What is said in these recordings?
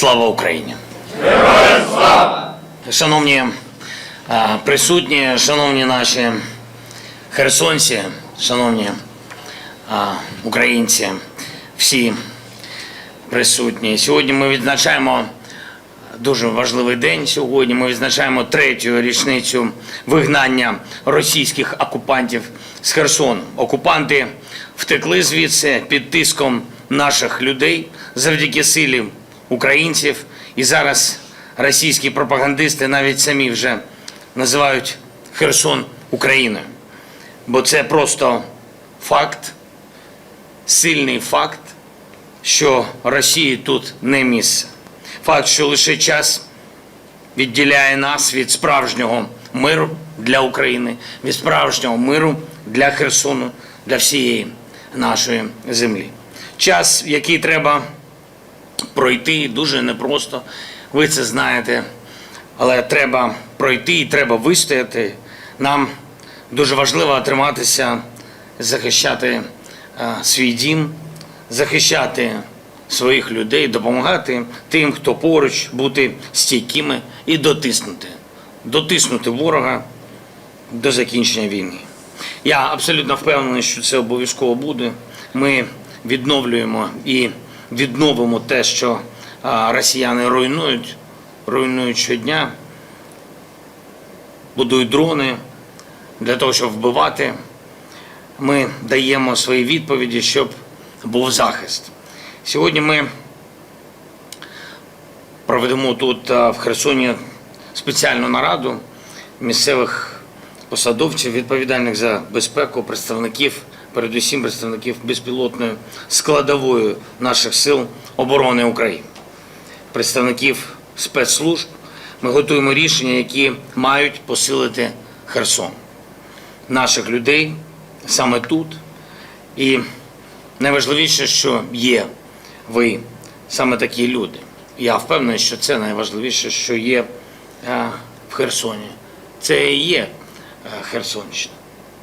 Слава Україні! Героям слава! Шановні присутні, шановні наші херсонці, шановні українці, всі присутні. Сьогодні ми відзначаємо дуже важливий день. Сьогодні ми відзначаємо третю річницю вигнання російських окупантів з Херсону. Окупанти втекли звідси під тиском наших людей завдяки силі українців. І зараз російські пропагандисти навіть самі вже називають Херсон Україною. Бо це просто факт, сильний факт, що Росії тут не місце. Факт, що лише час відділяє нас від справжнього миру для України, від справжнього миру для Херсону, для всієї нашої землі. Час, який треба пройти, дуже непросто. Ви це знаєте, але треба пройти і треба вистояти. Нам дуже важливо триматися, захищати е, свій дім, захищати своїх людей, допомагати тим, хто поруч, бути стійкими і дотиснути, дотиснути ворога до закінчення війни. Я абсолютно впевнений, що це обов'язково буде. Ми відновлюємо і відновимо те, що росіяни руйнують, руйнують щодня, будують дрони для того, щоб вбивати. Ми даємо свої відповіді, щоб був захист. Сьогодні ми проведемо тут в Херсоні спеціальну нараду місцевих посадовців, відповідальних за безпеку, представників, передусім представників безпілотної складової наших сил оборони України, представників спецслужб. Ми готуємо рішення, які мають посилити Херсон, наших людей саме тут. І найважливіше, що є ви саме такі люди. Я впевнений, що це найважливіше, що є е, в Херсоні. Це і є е, Херсонщина.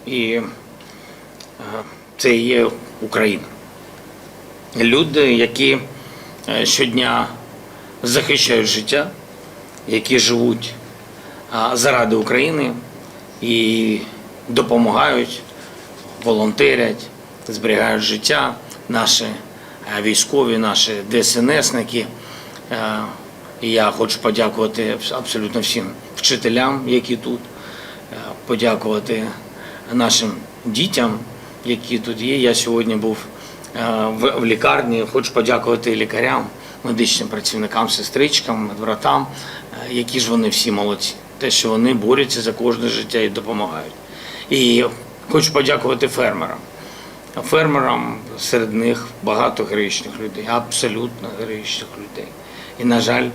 І це є Україна. Люди, які е, щодня захищають життя, які живуть заради України і допомагають, волонтерять, зберігають життя, наші е, військові, наші ДСНСники. Е, я хочу подякувати абсолютно всім вчителям, які тут, подякувати нашим дітям, які тут є. Я сьогодні був е, в лікарні. Хочу подякувати лікарям, медичним працівникам, сестричкам, медбратам, е, які ж вони всі молодці. Те, що вони борються за кожне життя і допомагають. І хочу подякувати фермерам. Фермерам серед них багато героїчних людей, абсолютно героїчних людей. І, на жаль,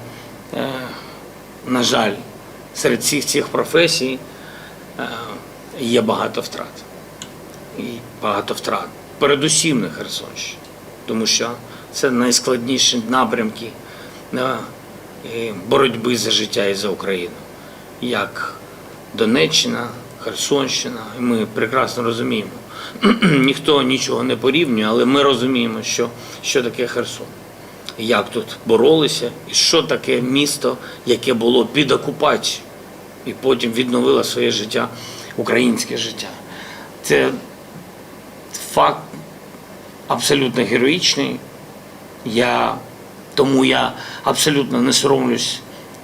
е, на жаль, серед всіх цих професій є багато втрат. І багато втрат. Передусім на Херсонщині, тому що це найскладніші напрямки е, боротьби за життя і за Україну. Як Донеччина, Херсонщина, і ми прекрасно розуміємо. Ніхто нічого не порівнює, але ми розуміємо, що, що таке Херсон. Як тут боролися, і що таке місто, яке було під окупацією, і потім відновило своє життя, українське життя. Це факт абсолютно героїчний. Я, тому я абсолютно не соромлюсь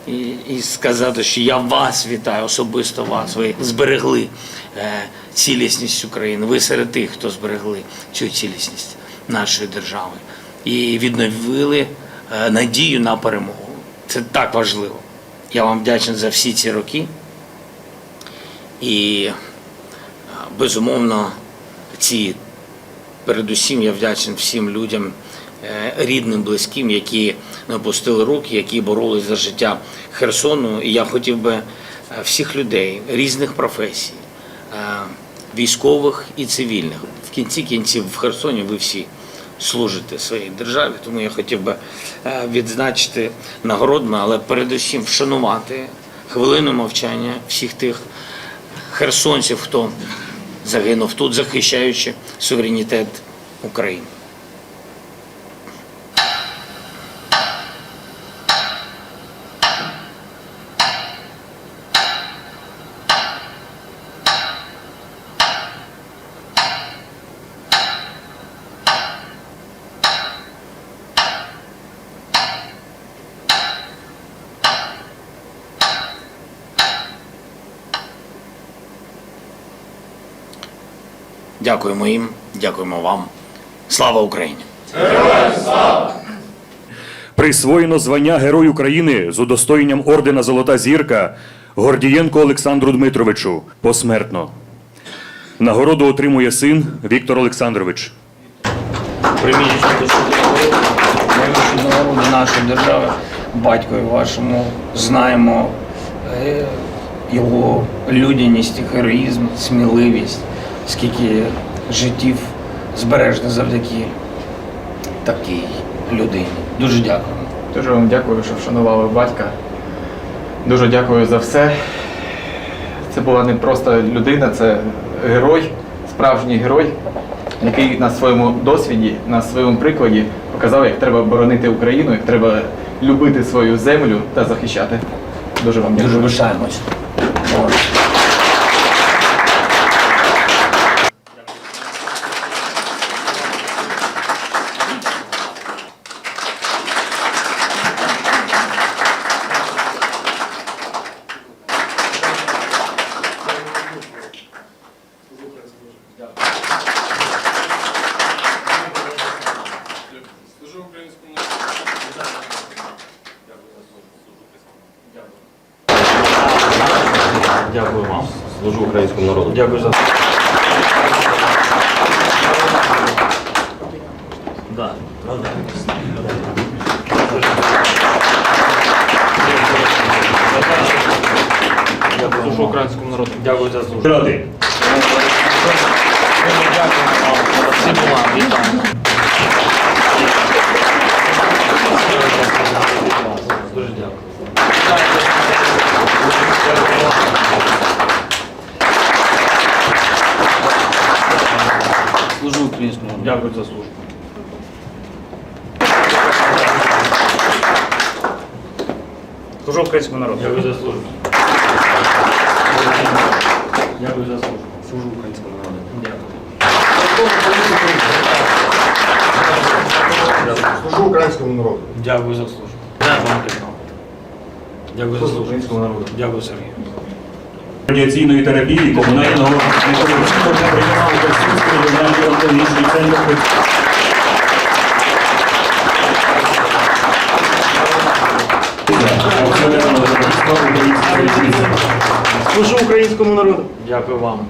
і, і сказати, що я вас вітаю, особисто вас. Ви зберегли е, цілісність України. Ви серед тих, хто зберегли цю цілісність нашої держави і відновили е, надію на перемогу. Це так важливо. Я вам вдячний за всі ці роки. І е, безумовно, ці передусім я вдячний всім людям, е, рідним, близьким, які не опустили руки, які боролись за життя Херсону. І я хотів би е, всіх людей різних професій, е, військових і цивільних. В кінці кінців в Херсоні ви всі служите своїй державі, тому я хотів би відзначити нагородно, але передусім вшанувати хвилину мовчання всіх тих херсонців, хто загинув тут, захищаючи суверенітет України. Дякуємо їм, дякуємо вам. Слава Україні! Присвоєно звання Герой України з удостоєнням ордена Золота зірка Гордієнко Олександру Дмитровичу посмертно. Нагороду отримує син Віктор Олександрович. Приміть, найвищу нашої держави, батькові вашому, знаємо е, його людяність, героїзм, сміливість, скільки життів збережено завдяки такій людині. Дуже дякуємо. Дуже вам дякую, що вшанували батька. Дуже дякую за все. Це була не просто людина, це герой, справжній герой, який на своєму досвіді, на своєму прикладі показав, як треба боронити Україну, як треба любити свою землю та захищати. Дуже вам дякую. Дуже пишаємось. Дякую вам. Служу українському народу. Дякую за Да, правда? Дякую. Служу українському народу. Дякую за службу. Ради. дякуємо вам. Всім вам вітаю. Дуже дякую. Служу українському. Дякую за службу. Служу українському народу. Дякую за службу. Дякую за службу. Служу українському народу. Дякую. Служу українському народу. Дякую за службу. Дякую за службу. українському народу. Дякую, Сергій. Радіаційної терапії комунального некрологічного та приймав Херсонський регіональний онкологічний центр. Служу українському народу. Дякую вам.